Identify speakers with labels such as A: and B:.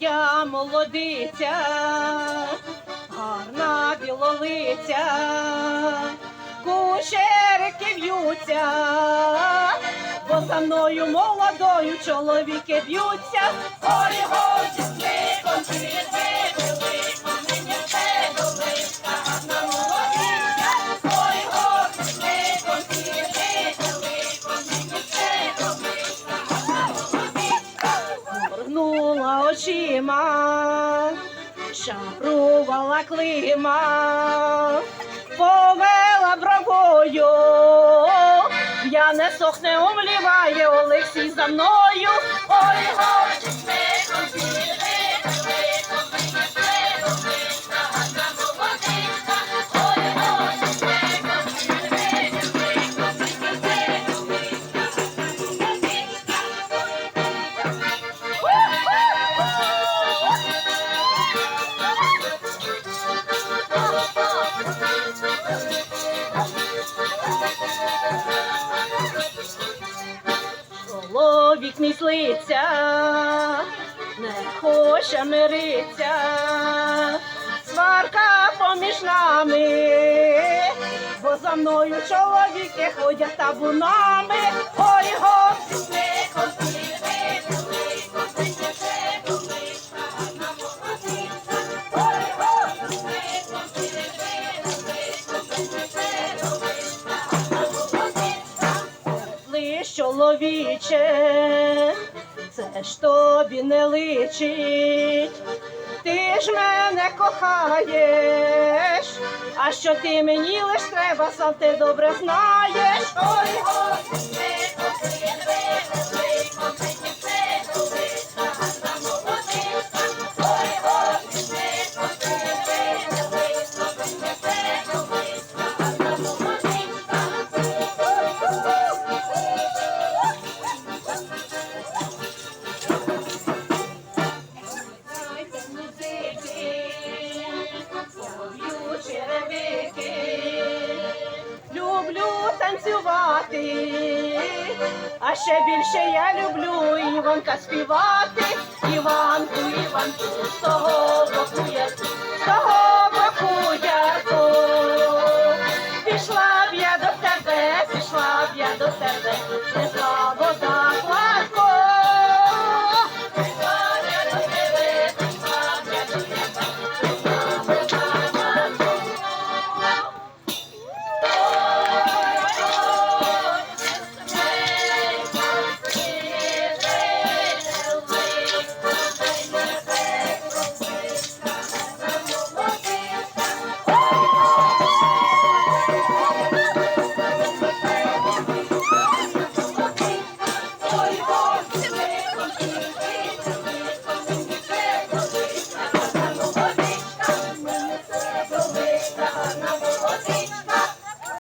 A: білолиця, гарна білолиця, кушерики в'ються, бо за мною молодою чоловіки б'ються. Шапрувала клима, повела бровою, я не сохне умліває Олексій за мною. Ой, Чоловік міслиться, не хоче мириться, сварка поміж нами, бо за мною чоловіки ходять табунами. Ой, господи, чоловіче, це ж тобі не личить. Ти ж мене кохаєш, а що ти мені лиш треба, сам ти добре знаєш. Ой, господи, мати, а ще більше я люблю Іванка співати, Іванку, Іванку, з того боку я, з того боку я пішла б я до тебе, пішла б я до тебе, не знаю.